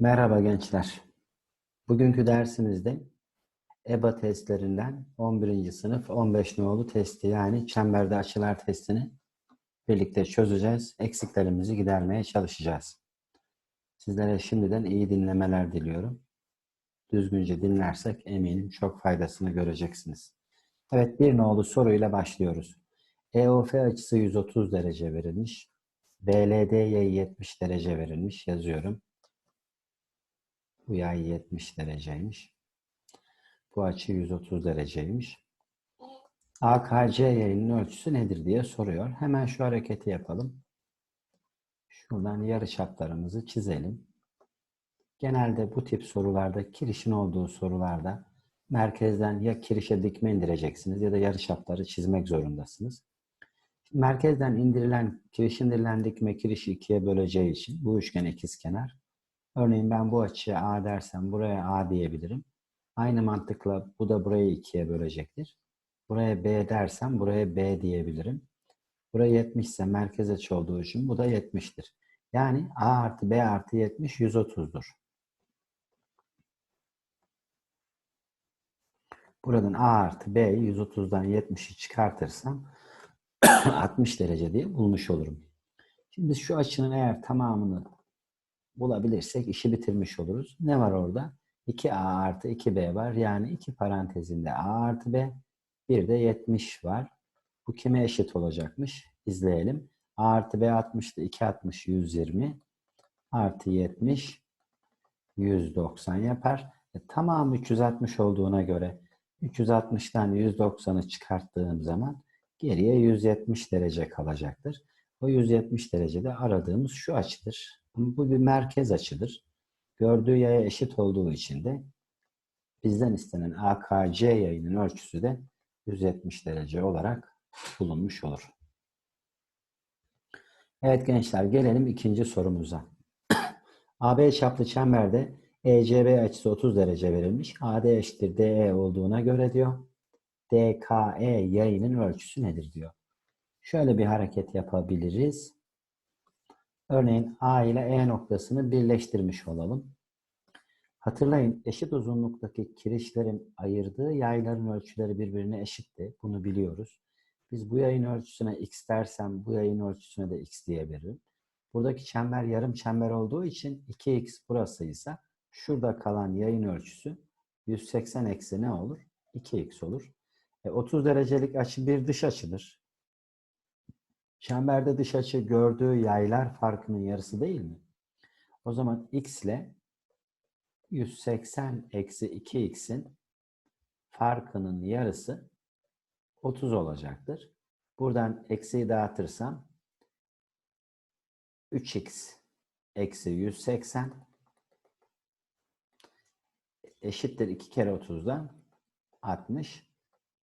Merhaba gençler. Bugünkü dersimizde EBA testlerinden 11. sınıf 15 nolu testi yani çemberde açılar testini birlikte çözeceğiz. Eksiklerimizi gidermeye çalışacağız. Sizlere şimdiden iyi dinlemeler diliyorum. Düzgünce dinlersek eminim çok faydasını göreceksiniz. Evet bir nolu soruyla başlıyoruz. EOF açısı 130 derece verilmiş. BLD'ye 70 derece verilmiş. Yazıyorum. Bu yay 70 dereceymiş. Bu açı 130 dereceymiş. AKC yayının ölçüsü nedir diye soruyor. Hemen şu hareketi yapalım. Şuradan yarı çaplarımızı çizelim. Genelde bu tip sorularda, kirişin olduğu sorularda merkezden ya kirişe dikme indireceksiniz ya da yarı çapları çizmek zorundasınız. Merkezden indirilen, kiriş indirilen dikme kirişi ikiye böleceği için bu üçgen ikizkenar. Örneğin ben bu açıya A dersem buraya A diyebilirim. Aynı mantıkla bu da burayı ikiye bölecektir. Buraya B dersem buraya B diyebilirim. Buraya 70 ise merkez açı olduğu için bu da 70'tir. Yani A artı B artı 70 130'dur. Buradan A artı B'yi 130'dan 70'i çıkartırsam 60 derece diye bulmuş olurum. Şimdi şu açının eğer tamamını bulabilirsek işi bitirmiş oluruz. Ne var orada? 2A artı 2B var. Yani iki parantezinde A artı B. Bir de 70 var. Bu kime eşit olacakmış? İzleyelim. A artı B 60'tı. 2 60 120 artı 70 190 yapar. E, tamam 360 olduğuna göre 360'tan 190'ı çıkarttığım zaman geriye 170 derece kalacaktır. O 170 derecede aradığımız şu açıdır. Bu bir merkez açıdır. Gördüğü yaya eşit olduğu için de bizden istenen AKC yayının ölçüsü de 170 derece olarak bulunmuş olur. Evet gençler gelelim ikinci sorumuza. AB çaplı çemberde ECB açısı 30 derece verilmiş. AD eşittir DE olduğuna göre diyor. DKE yayının ölçüsü nedir diyor. Şöyle bir hareket yapabiliriz. Örneğin A ile E noktasını birleştirmiş olalım. Hatırlayın eşit uzunluktaki kirişlerin ayırdığı yayların ölçüleri birbirine eşitti. Bunu biliyoruz. Biz bu yayın ölçüsüne x dersem bu yayın ölçüsüne de x diyebilirim. Buradaki çember yarım çember olduğu için 2x burasıysa şurada kalan yayın ölçüsü 180 eksi ne olur? 2x olur. E, 30 derecelik açı bir dış açıdır. Çemberde dış açı gördüğü yaylar farkının yarısı değil mi? O zaman x ile 180 eksi 2x'in farkının yarısı 30 olacaktır. Buradan eksiyi dağıtırsam 3x eksi 180 eşittir 2 kere 30'dan 60.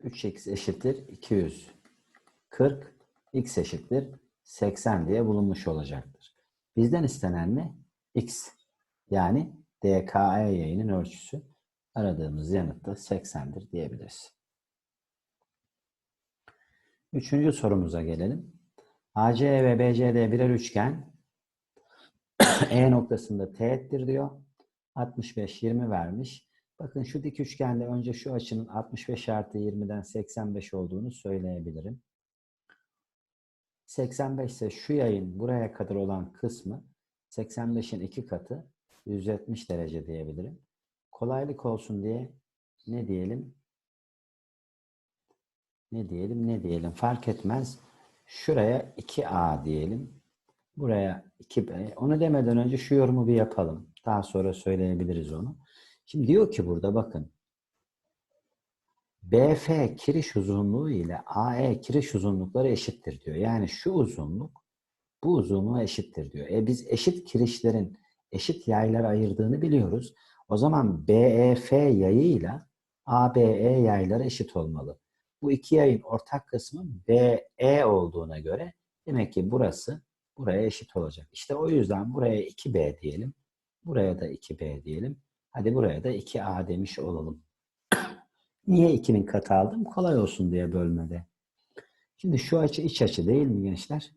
3x eşittir 240. x eşittir 80 diye bulunmuş olacaktır. Bizden istenen ne? x. Yani DKE yayının ölçüsü. Aradığımız yanıt da 80'dir diyebiliriz. Üçüncü sorumuza gelelim. AC ve BCD birer üçgen. E noktasında teğettir diyor. 65, 20 vermiş. Bakın şu dik üçgende önce şu açının 65 artı 20'den 85 olduğunu söyleyebilirim. 85 ise şu yayın buraya kadar olan kısmı 85'in iki katı 170 derece diyebilirim. Kolaylık olsun diye ne diyelim? Ne diyelim? Ne diyelim? Fark etmez. Şuraya 2A diyelim. Buraya 2B. Onu demeden önce şu yorumu bir yapalım. Daha sonra söyleyebiliriz onu. Şimdi diyor ki burada bakın. BF kiriş uzunluğu ile AE kiriş uzunlukları eşittir diyor. Yani şu uzunluk bu uzunluğa eşittir diyor. E biz eşit kirişlerin eşit yaylara ayırdığını biliyoruz. O zaman BEF yayıyla ABE yayları eşit olmalı. Bu iki yayın ortak kısmı BE olduğuna göre demek ki burası buraya eşit olacak. İşte o yüzden buraya 2B diyelim. Buraya da 2B diyelim. Hadi buraya da 2A demiş olalım. Niye 2'nin katı aldım? Kolay olsun diye bölmede. Şimdi şu açı iç açı değil mi gençler?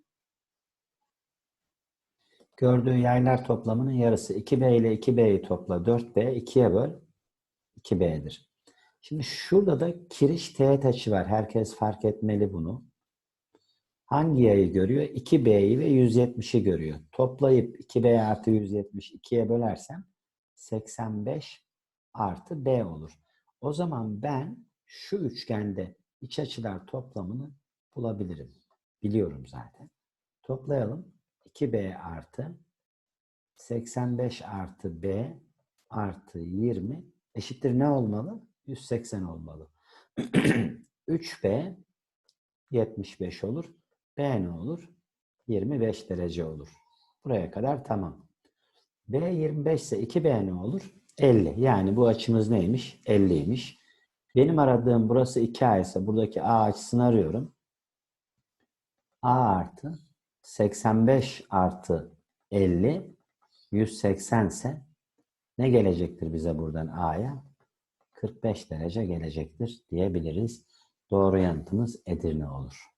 Gördüğü yaylar toplamının yarısı 2B ile 2B'yi topla 4B, 2'ye böl 2B'dir. Şimdi şurada da kiriş teğet açı var. Herkes fark etmeli bunu. Hangi yayı görüyor? 2B'yi ve 170'i görüyor. Toplayıp 2B artı 170 2'ye bölersem 85 artı B olur. O zaman ben şu üçgende iç açılar toplamını bulabilirim. Biliyorum zaten. Toplayalım. 2B artı 85 artı B artı 20 eşittir ne olmalı? 180 olmalı. 3B 75 olur. B ne olur? 25 derece olur. Buraya kadar tamam. B 25 ise 2B ne olur? 50. Yani bu açımız neymiş? 50'ymiş. Benim aradığım burası 2A ise buradaki A açısını arıyorum. A artı 85 artı 50 180 ise ne gelecektir bize buradan A'ya? 45 derece gelecektir diyebiliriz. Doğru yanıtımız Edirne olur.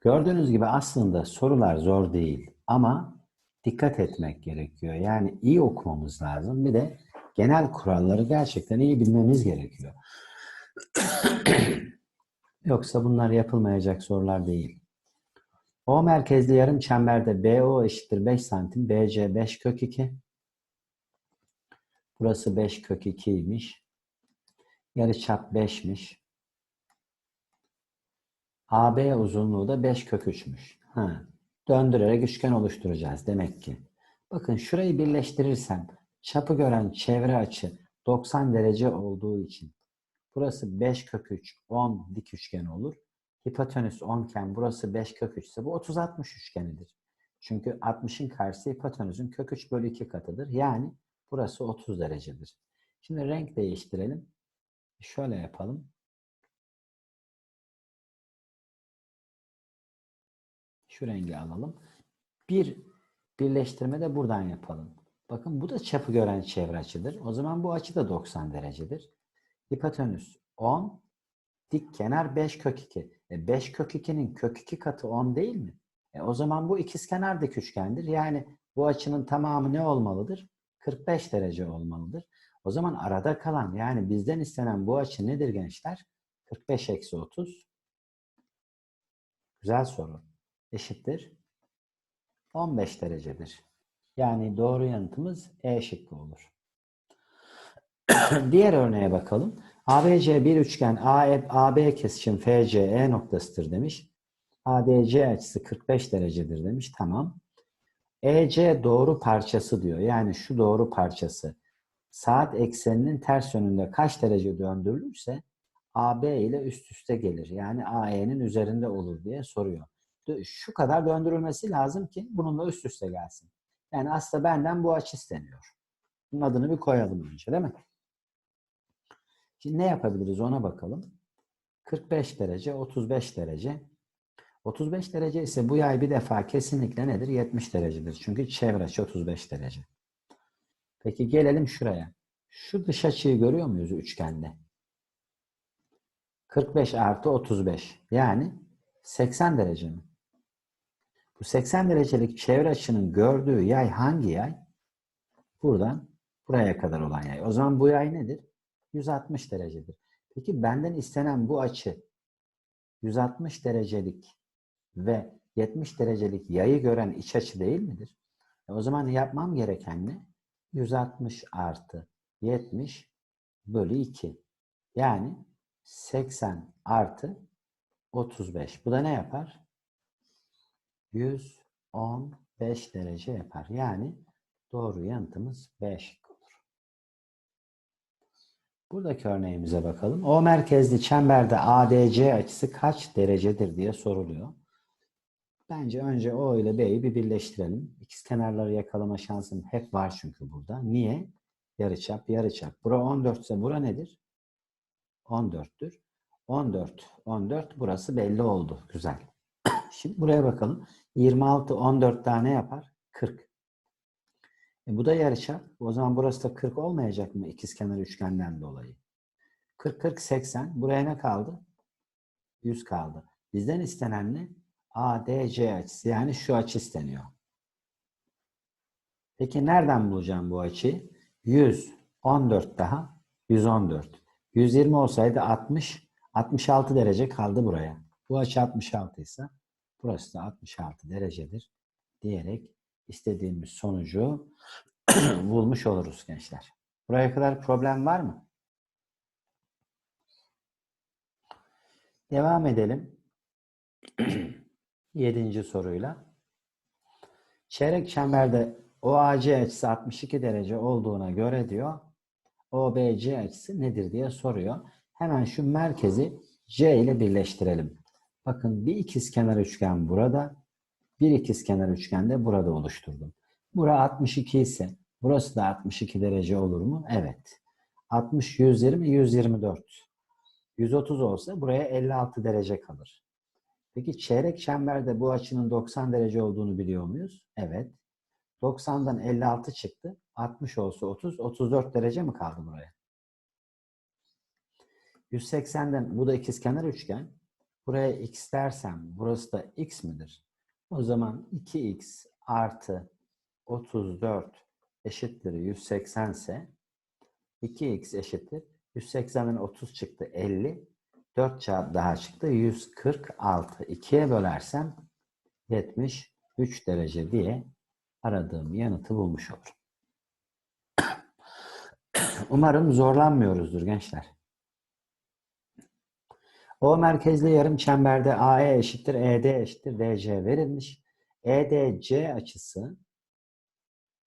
Gördüğünüz gibi aslında sorular zor değil ama dikkat etmek gerekiyor. Yani iyi okumamız lazım. Bir de genel kuralları gerçekten iyi bilmemiz gerekiyor. Yoksa bunlar yapılmayacak sorular değil. O merkezli yarım çemberde BO eşittir 5 santim, BC 5 kök 2. Burası 5 kök 2'ymiş. Yarıçap 5'miş. AB uzunluğu da 5 kök 3'müş. Ha. Döndürerek üçgen oluşturacağız demek ki. Bakın şurayı birleştirirsem çapı gören çevre açı 90 derece olduğu için burası 5 kök 3 10 dik üçgen olur. Hipotenüs 10 iken burası 5 kök 3 ise bu 30-60 üçgenidir. Çünkü 60'ın karşısı hipotenüsün kök 3 bölü 2 katıdır. Yani burası 30 derecedir. Şimdi renk değiştirelim. Şöyle yapalım. Şu rengi alalım. Bir birleştirme de buradan yapalım. Bakın bu da çapı gören çevre açıdır. O zaman bu açı da 90 derecedir. Hipotenüs 10, dik kenar 5 kök 2. E 5 kök 2'nin kök 2 katı 10 değil mi? E o zaman bu ikizkenar dik üçgendir. Yani bu açının tamamı ne olmalıdır? 45 derece olmalıdır. O zaman arada kalan yani bizden istenen bu açı nedir gençler? 45 eksi 30. Güzel soru. Eşittir. 15 derecedir. Yani doğru yanıtımız E şıkkı olur. Diğer örneğe bakalım. ABC bir üçgen AB kesişim FCE noktasıdır demiş. ADC açısı 45 derecedir demiş. Tamam. EC doğru parçası diyor. Yani şu doğru parçası saat ekseninin ters yönünde kaç derece döndürülürse AB ile üst üste gelir. Yani AE'nin üzerinde olur diye soruyor. Şu kadar döndürülmesi lazım ki bununla üst üste gelsin. Yani aslında benden bu açı isteniyor. Bunun adını bir koyalım önce değil mi? Şimdi ne yapabiliriz ona bakalım. 45 derece, 35 derece. 35 derece ise bu yay bir defa kesinlikle nedir? 70 derecedir. Çünkü çevre açı 35 derece. Peki gelelim şuraya. Şu dış açıyı görüyor muyuz üçgende? 45 artı 35. Yani 80 derece mi? Bu 80 derecelik çevre açının gördüğü yay hangi yay? Buradan buraya kadar olan yay. O zaman bu yay nedir? 160 derecedir. Peki benden istenen bu açı 160 derecelik ve 70 derecelik yayı gören iç açı değil midir? E o zaman yapmam gereken ne? 160 artı 70 bölü 2. Yani 80 artı 35. Bu da ne yapar? 115 derece yapar. Yani doğru yanıtımız 5 olur. Buradaki örneğimize bakalım. O merkezli çemberde ADC açısı kaç derecedir diye soruluyor. Bence önce O ile B'yi bir birleştirelim. İkiz kenarları yakalama şansım hep var çünkü burada. Niye? Yarıçap, yarıçap. Bura 14 ise bura nedir? 14'tür. 14, 14 burası belli oldu. Güzel. Şimdi buraya bakalım. 26, 14 tane yapar? 40. E bu da yarıçap. O zaman burası da 40 olmayacak mı ikizkenar üçgenden dolayı? 40, 40, 80. Buraya ne kaldı? 100 kaldı. Bizden istenen ne? ADC açısı yani şu açı isteniyor. Peki nereden bulacağım bu açıyı? 114 daha 114. 120 olsaydı 60, 66 derece kaldı buraya. Bu açı 66 ise burası da 66 derecedir diyerek istediğimiz sonucu bulmuş oluruz gençler. Buraya kadar problem var mı? Devam edelim. Yedinci soruyla. Çeyrek çemberde OAC açısı 62 derece olduğuna göre diyor OBC açısı nedir diye soruyor. Hemen şu merkezi C ile birleştirelim. Bakın bir ikizkenar üçgen burada, bir ikizkenar üçgen de burada oluşturdum. Bura 62 ise burası da 62 derece olur mu? Evet. 60, 120, 124. 130 olsa buraya 56 derece kalır. Peki çeyrek çemberde bu açının 90 derece olduğunu biliyor muyuz? Evet. 90'dan 56 çıktı. 60 olsa 30, 34 derece mi kaldı buraya? 180'den bu da ikizkenar üçgen. Buraya x dersem burası da x midir? O zaman 2x artı 34 eşittir 180 ise 2x eşittir. 180'den 30 çıktı 50. 4 çarpı daha çıktı 146. 2'ye bölersem 73 derece diye aradığım yanıtı bulmuş olurum. Umarım zorlanmıyoruzdur gençler. O merkezli yarım çemberde AE eşittir ED eşittir DC verilmiş. EDC açısı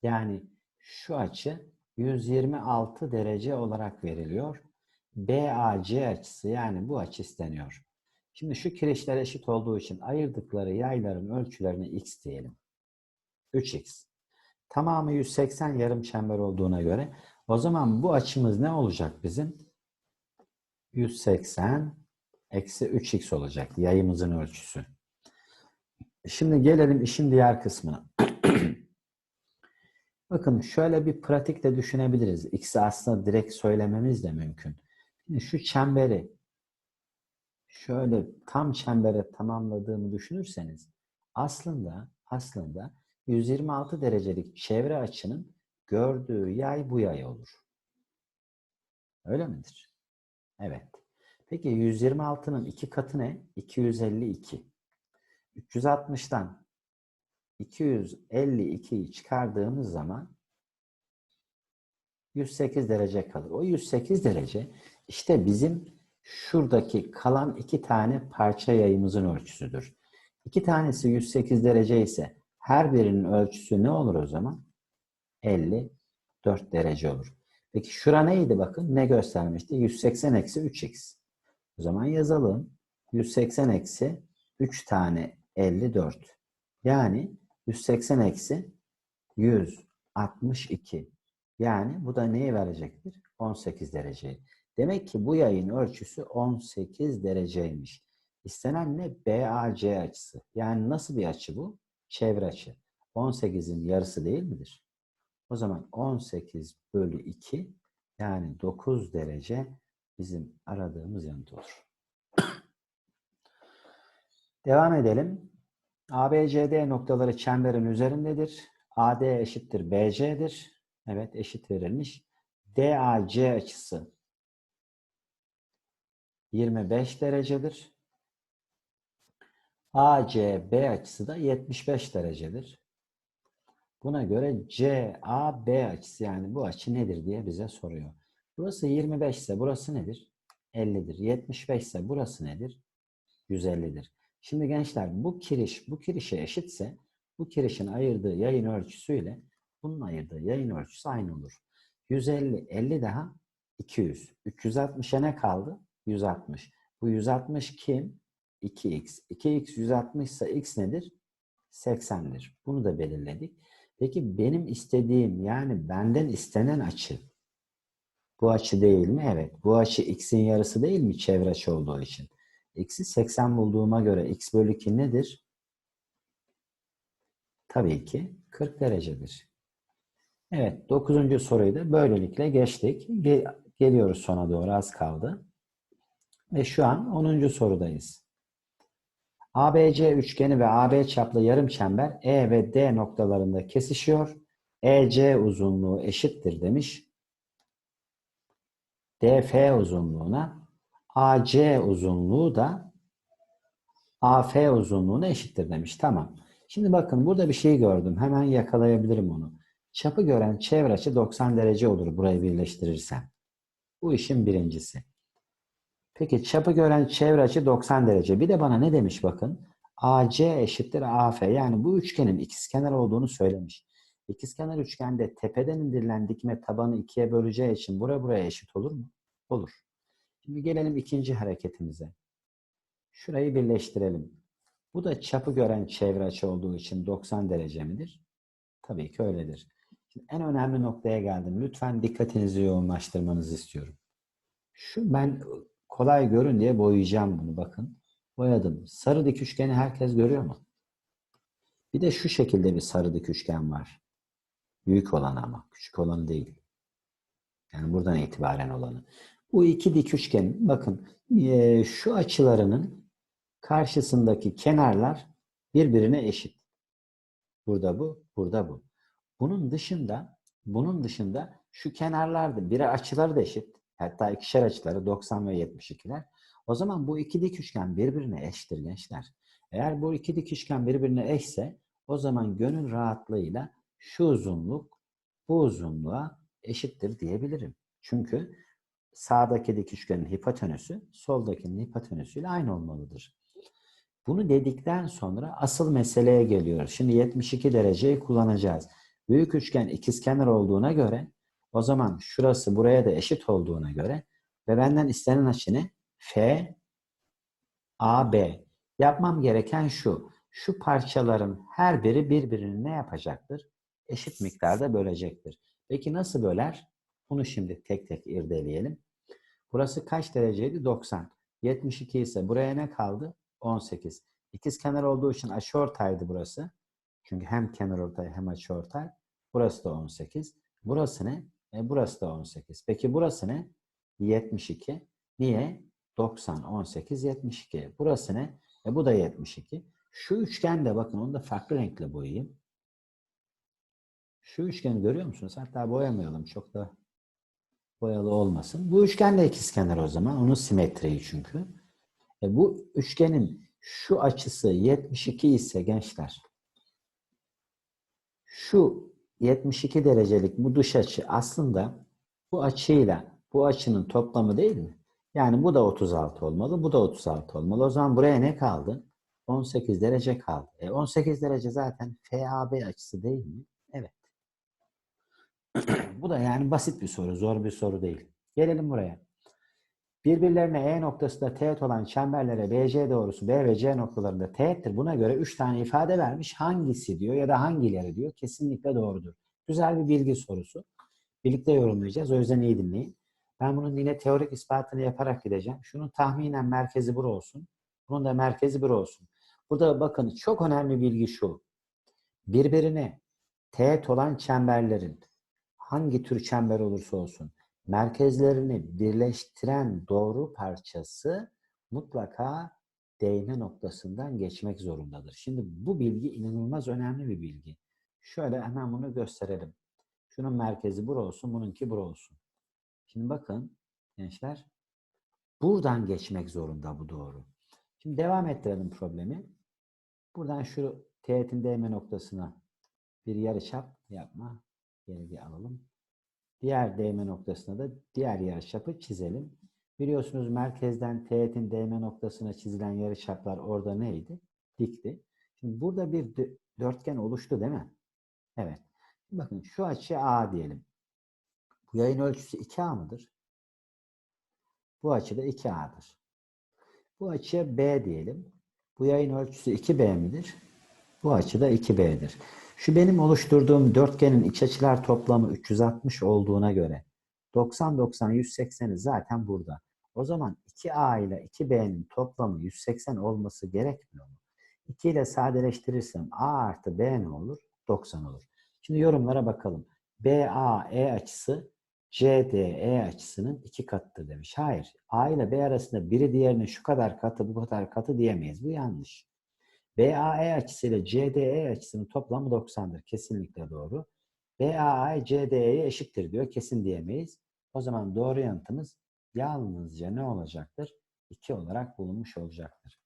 yani şu açı 126 derece olarak veriliyor. BAC açısı yani bu açı isteniyor. Şimdi şu kirişler eşit olduğu için ayırdıkları yayların ölçülerine x diyelim. 3x. Tamamı 180 yarım çember olduğuna göre o zaman bu açımız ne olacak bizim? 180 eksi 3x olacak yayımızın ölçüsü. Şimdi gelelim işin diğer kısmına. Bakın şöyle bir pratik de düşünebiliriz. X'i aslında direkt söylememiz de mümkün. Şu çemberi şöyle tam çembere tamamladığımı düşünürseniz aslında aslında 126 derecelik çevre açının gördüğü yay bu yay olur. Öyle midir? Evet. Peki 126'nın iki katı ne? 252. 360'tan 252'yi çıkardığımız zaman 108 derece kalır. O 108 derece işte bizim şuradaki kalan iki tane parça yayımızın ölçüsüdür. İki tanesi 108 derece ise her birinin ölçüsü ne olur o zaman? 54 derece olur. Peki şura neydi bakın? Ne göstermişti? 180 eksi 3x. O zaman yazalım. 180 eksi 3 tane 54. Yani 180 eksi 162. Yani bu da neyi verecektir? 18 dereceyi. Demek ki bu yayın ölçüsü 18 dereceymiş. İstenen ne? BAC açısı. Yani nasıl bir açı bu? Çevre açı. 18'in yarısı değil midir? O zaman 18 bölü 2 yani 9 derece bizim aradığımız yanıt olur. Devam edelim. ABCD noktaları çemberin üzerindedir. AD eşittir BC'dir. Evet eşit verilmiş. DAC açısı 25 derecedir. ACB açısı da 75 derecedir. Buna göre CAB açısı yani bu açı nedir diye bize soruyor. Burası 25 ise burası nedir? 50'dir. 75 ise burası nedir? 150'dir. Şimdi gençler bu kiriş bu kirişe eşitse bu kirişin ayırdığı yayın ölçüsüyle bunun ayırdığı yayın ölçüsü aynı olur. 150, 50 daha 200. 360'a ne kaldı? 160. Bu 160 kim? 2x. 2x 160 ise x nedir? 80'dir. Bunu da belirledik. Peki benim istediğim yani benden istenen açı bu açı değil mi? Evet. Bu açı x'in yarısı değil mi çevre açı olduğu için? X'i 80 bulduğuma göre x bölü 2 nedir? Tabii ki 40 derecedir. Evet. 9. soruyu da böylelikle geçtik. Geliyoruz sona doğru az kaldı. Ve şu an 10. sorudayız. ABC üçgeni ve AB çaplı yarım çember E ve D noktalarında kesişiyor. EC uzunluğu eşittir demiş. DF uzunluğuna AC uzunluğu da AF uzunluğuna eşittir demiş. Tamam. Şimdi bakın burada bir şey gördüm. Hemen yakalayabilirim onu. Çapı gören çevre açı 90 derece olur burayı birleştirirsem. Bu işin birincisi. Peki çapı gören çevre açı 90 derece. Bir de bana ne demiş bakın. AC eşittir AF. Yani bu üçgenin ikizkenar olduğunu söylemiş. İkizkenar üçgende tepeden indirilen dikme tabanı ikiye böleceği için buraya buraya eşit olur mu? Olur. Şimdi gelelim ikinci hareketimize. Şurayı birleştirelim. Bu da çapı gören çevre açı olduğu için 90 derece midir? Tabii ki öyledir. Şimdi en önemli noktaya geldim. Lütfen dikkatinizi yoğunlaştırmanızı istiyorum. Şu ben kolay görün diye boyayacağım bunu bakın. Boyadım. Sarı dik üçgeni herkes görüyor mu? Bir de şu şekilde bir sarı dik üçgen var. Büyük olan ama. Küçük olanı değil. Yani buradan itibaren olanı. Bu iki dik üçgen bakın eee, şu açılarının karşısındaki kenarlar birbirine eşit. Burada bu, burada bu. Bunun dışında bunun dışında şu kenarlarda biri açıları da eşit. Hatta ikişer açıları 90 ve 72'ler. O zaman bu iki dik üçgen birbirine eşittir gençler. Eğer bu iki dik üçgen birbirine eşse o zaman gönül rahatlığıyla şu uzunluk bu uzunluğa eşittir diyebilirim. Çünkü sağdaki dik üçgenin hipotenüsü soldakinin hipotenüsüyle aynı olmalıdır. Bunu dedikten sonra asıl meseleye geliyoruz. Şimdi 72 dereceyi kullanacağız. Büyük üçgen ikizkenar olduğuna göre o zaman şurası buraya da eşit olduğuna göre ve benden istenen açı ne? F AB. Yapmam gereken şu. Şu parçaların her biri birbirini ne yapacaktır? Eşit miktarda bölecektir. Peki nasıl böler? Bunu şimdi tek tek irdeleyelim. Burası kaç dereceydi? 90. 72 ise buraya ne kaldı? 18. İkiz kenar olduğu için açıortaydı burası. Çünkü hem kenar ortay hem açıortay. Burası da 18. Burası ne? E burası da 18. Peki burası ne? 72. Niye? 90, 18, 72. Burası ne? E bu da 72. Şu üçgen de bakın onu da farklı renkle boyayayım. Şu üçgeni görüyor musunuz? Hatta boyamayalım çok da boyalı olmasın. Bu üçgen de ikizkenar o zaman. Onun simetriği çünkü. E bu üçgenin şu açısı 72 ise gençler şu 72 derecelik bu dış açı aslında bu açıyla bu açının toplamı değil mi? Yani bu da 36 olmalı, bu da 36 olmalı. O zaman buraya ne kaldı? 18 derece kaldı. E 18 derece zaten FAB açısı değil mi? Bu da yani basit bir soru, zor bir soru değil. Gelelim buraya. Birbirlerine E noktasında teğet olan çemberlere BC doğrusu B ve C noktalarında teğettir. Buna göre 3 tane ifade vermiş. Hangisi diyor ya da hangileri diyor. Kesinlikle doğrudur. Güzel bir bilgi sorusu. Birlikte yorumlayacağız. O yüzden iyi dinleyin. Ben bunun yine teorik ispatını yaparak gideceğim. Şunun tahminen merkezi bir olsun. Bunun da merkezi bir olsun. Burada bakın çok önemli bilgi şu. Birbirine teğet olan çemberlerin hangi tür çember olursa olsun merkezlerini birleştiren doğru parçası mutlaka değme noktasından geçmek zorundadır. Şimdi bu bilgi inanılmaz önemli bir bilgi. Şöyle hemen bunu gösterelim. Şunun merkezi bura olsun, bununki bura olsun. Şimdi bakın gençler, buradan geçmek zorunda bu doğru. Şimdi devam ettirelim problemi. Buradan şu teğetin değme noktasına bir yarıçap yapma. Geri alalım. Diğer değme noktasına da diğer yarıçapı çizelim. Biliyorsunuz merkezden teğetin değme noktasına çizilen yarıçaplar orada neydi? Dikti. Şimdi burada bir dörtgen oluştu değil mi? Evet. Bakın şu açı A diyelim. Bu yayın ölçüsü 2A mıdır? Bu açı da 2A'dır. Bu açıya B diyelim. Bu yayın ölçüsü 2B midir? Bu açı da 2B'dir. Şu benim oluşturduğum dörtgenin iç açılar toplamı 360 olduğuna göre 90, 90, 180'i zaten burada. O zaman 2A ile 2B'nin toplamı 180 olması gerekmiyor mu? 2 ile sadeleştirirsem A artı B ne olur? 90 olur. Şimdi yorumlara bakalım. BAE açısı CDE açısının iki katıdır demiş. Hayır. A ile B arasında biri diğerinin şu kadar katı bu kadar katı diyemeyiz. Bu yanlış. BAE açısıyla CDE açısının toplamı 90'dır. Kesinlikle doğru. BAI CDE'ye eşittir diyor. Kesin diyemeyiz. O zaman doğru yanıtımız yalnızca ne olacaktır? 2 olarak bulunmuş olacaktır.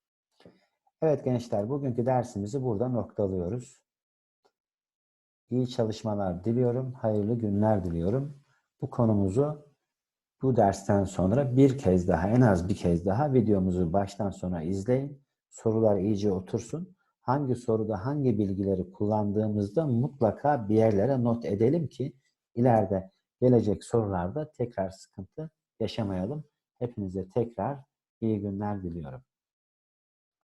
Evet gençler bugünkü dersimizi burada noktalıyoruz. İyi çalışmalar diliyorum. Hayırlı günler diliyorum. Bu konumuzu bu dersten sonra bir kez daha en az bir kez daha videomuzu baştan sona izleyin. Sorular iyice otursun. Hangi soruda hangi bilgileri kullandığımızda mutlaka bir yerlere not edelim ki ileride gelecek sorularda tekrar sıkıntı yaşamayalım. Hepinize tekrar iyi günler diliyorum.